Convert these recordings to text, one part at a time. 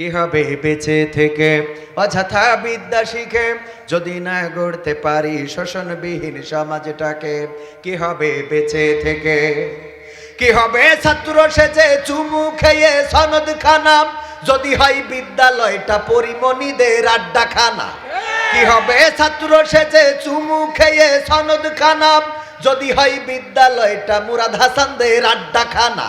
কি হবে বেঁচে থেকে? অযথা বিদ্যা শিখে যদি না গড়তে পারি শোষণবিহীন সমাজটাকে কি হবে বেঁচে থেকে? কি হবে ছাত্র সেজে চুমু খেয়ে সনদ খানা যদি হয় বিদ্যালয়টা পরিমণিদের আড্ডা খানা কি হবে ছাত্র সেজে চুমু খেয়ে সনদ খানা যদি হয় বিদ্যালয়টা মুরাদ হাসানদের আড্ডা খানা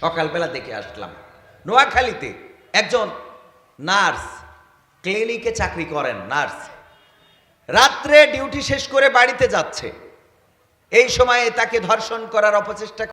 সকালবেলা দেখে আসলাম। নোয়াখালীতে একজন নার্স ক্লিনিকে চাকরি করেন, নার্স। রাত্রে ডিউটি শেষ করে বাড়িতে যাচ্ছে। এই সময়ে তাকে ধর্ষণ করার অপচেষ্টা